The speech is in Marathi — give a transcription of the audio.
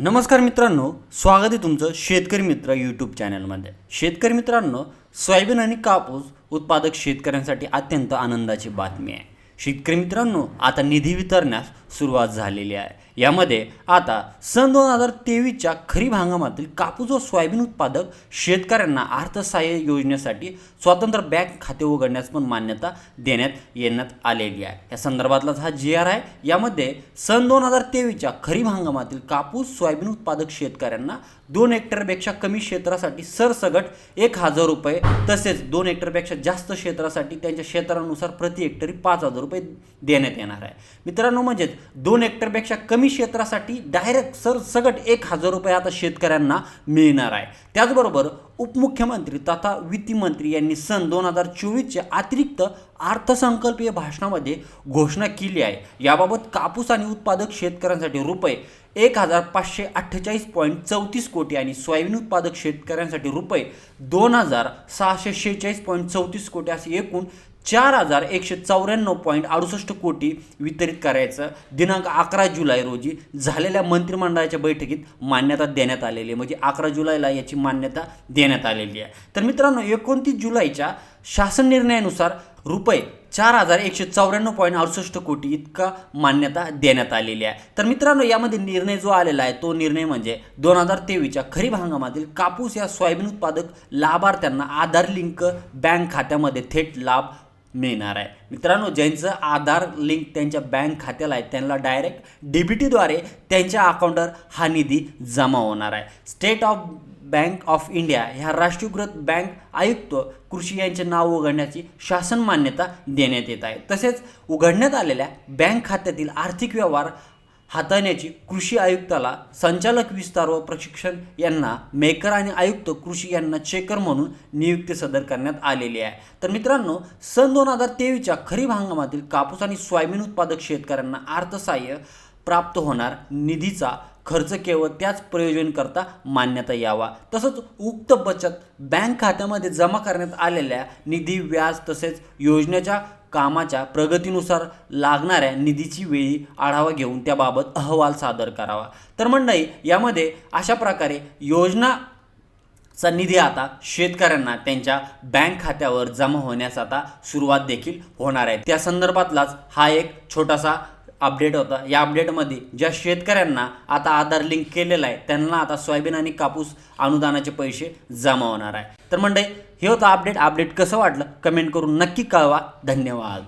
नमस्कार मित्रांनो स्वागत आहे तुमचं शेतकरी मित्र यूट्यूब चॅनलमध्ये शेतकरी मित्रांनो सोयाबीन आणि कापूस उत्पादक शेतकऱ्यांसाठी अत्यंत आनंदाची बातमी आहे. शेतकरी मित्रांनो आता निधी वितरण्यास सुरुवात झालेली आहे. यामध्ये आता सन दोन हजार तेवीसच्या खरीप हंगामातील कापूस व सोयाबीन उत्पादक शेतकऱ्यांना अर्थसहाय्य योजनेसाठी स्वतंत्र बँक खाते उघडण्यास पण मान्यता देण्यात येण्यात आलेली आहे. या संदर्भातलाच हा जी आर आहे. यामध्ये सन दोन हजार तेवीसच्या खरीप हंगामातील कापूस सोयाबीन उत्पादक शेतकऱ्यांना दोन हेक्टरपेक्षा कमी क्षेत्रासाठी सरसगट एक हजार रुपये तसेच दोन हेक्टरपेक्षा जास्त क्षेत्रासाठी त्यांच्या क्षेत्रानुसार प्रति हेक्टरी पाच हजार रुपये देण्यात येणार आहे. मित्रांनो म्हणजेच दोन हेक्टरपेक्षा कमी क्षेत्रासाठी डायरेक्ट सरसगट एक हजार रुपये आता शेतकऱ्यांना मिळणार आहे. त्याचबरोबर उपमुख्यमंत्री तथा वित्तमंत्री यांनी सन दोन हजार चोवीसच्या अतिरिक्त अर्थसंकल्पीय भाषणामध्ये घोषणा केली आहे. याबाबत कापूस आणि उत्पादक शेतकऱ्यांसाठी रुपये एक हजार पाचशे अठ्ठेचाळीस पॉईंट चौतीस कोटी आणि सोयाबीन उत्पादक शेतकऱ्यांसाठी रुपये दोन हजार सहाशे शेहेचाळीस पॉईंट चौतीस कोटी असे एकूण चार हजार एकशे चौऱ्याण्णव पॉईंट अडुसष्ट कोटी वितरित करायचं. दिनांक अकरा जुलै रोजी झालेल्या मंत्रिमंडळाच्या बैठकीत मान्यता देण्यात आलेली आहे. म्हणजे अकरा जुलैला याची मान्यता देण्यात आलेली आहे. तर मित्रांनो एकोणतीस जुलैच्या शासन निर्णयानुसार रुपये चार हजार एकशे चौऱ्याण्णव पॉईंट अडुसष्ट कोटी इतका मान्यता देण्यात आलेली आहे. तर मित्रांनो यामध्ये निर्णय जो आलेला आहे तो निर्णय म्हणजे दोन हजार तेवीसच्या खरीप हंगामातील कापूस या सोयाबीन उत्पादक लाभार्थ्यांना आधार लिंक बँक खात्यामध्ये थेट लाभ मिळणार आहे. मित्रांनो ज्यांचं आधार लिंक त्यांच्या बँक खात्याला आहे त्यांना डायरेक्ट डी बी टीद्वारे त्यांच्या अकाउंटवर हा निधी जमा होणार आहे. State of bank of India ह्या राष्ट्रीयकृत बँक आयुक्त कृषी यांचे नाव उघडण्याची शासन मान्यता देण्यात येत आहे. तसेच उघडण्यात आलेल्या बँक खात्यातील आर्थिक व्यवहार हाताळण्याची कृषी आयुक्ताला संचालक विस्तार व प्रशिक्षण यांना मेकर आणि आयुक्त कृषी यांना चेकर म्हणून नियुक्ती सदर करण्यात आलेली आहे. तर मित्रांनो सन दोन हजार तेवीसच्या खरीप हंगामातील कापूस आणि सोयाबीन उत्पादक शेतकऱ्यांना अर्थसहाय्य प्राप्त होणार निधीचा खर्च केवळ त्याच प्रयोजनकरता मान्यता यावा. तसंच उक्त बचत बँक खात्यामध्ये जमा करण्यात आलेल्या निधी व्याज तसेच योजनेच्या कामाच्या प्रगतीनुसार लागणाऱ्या निधीची वेळी आढावा घेऊन त्याबाबत अहवाल सादर करावा. तर मंडळी यामध्ये अशा प्रकारे योजना चा निधी आता शेतकऱ्यांना त्यांच्या बँक खात्यावर जमा होण्यास आता सुरुवात देखील होणार आहे. त्या संदर्भातलाच हा एक छोटासा अपडेट होता. या अपडेटमध्ये ज्या शेतकऱ्यांना आता आधार लिंक केलेला आहे त्यांना आता सोयाबीन आणि कापूस अनुदानाचे पैसे जमा होणार आहे. तर म्हणजे हे होतं अपडेट. अपडेट कसं वाटलं? कमेंट करून नक्की कळवा. धन्यवाद.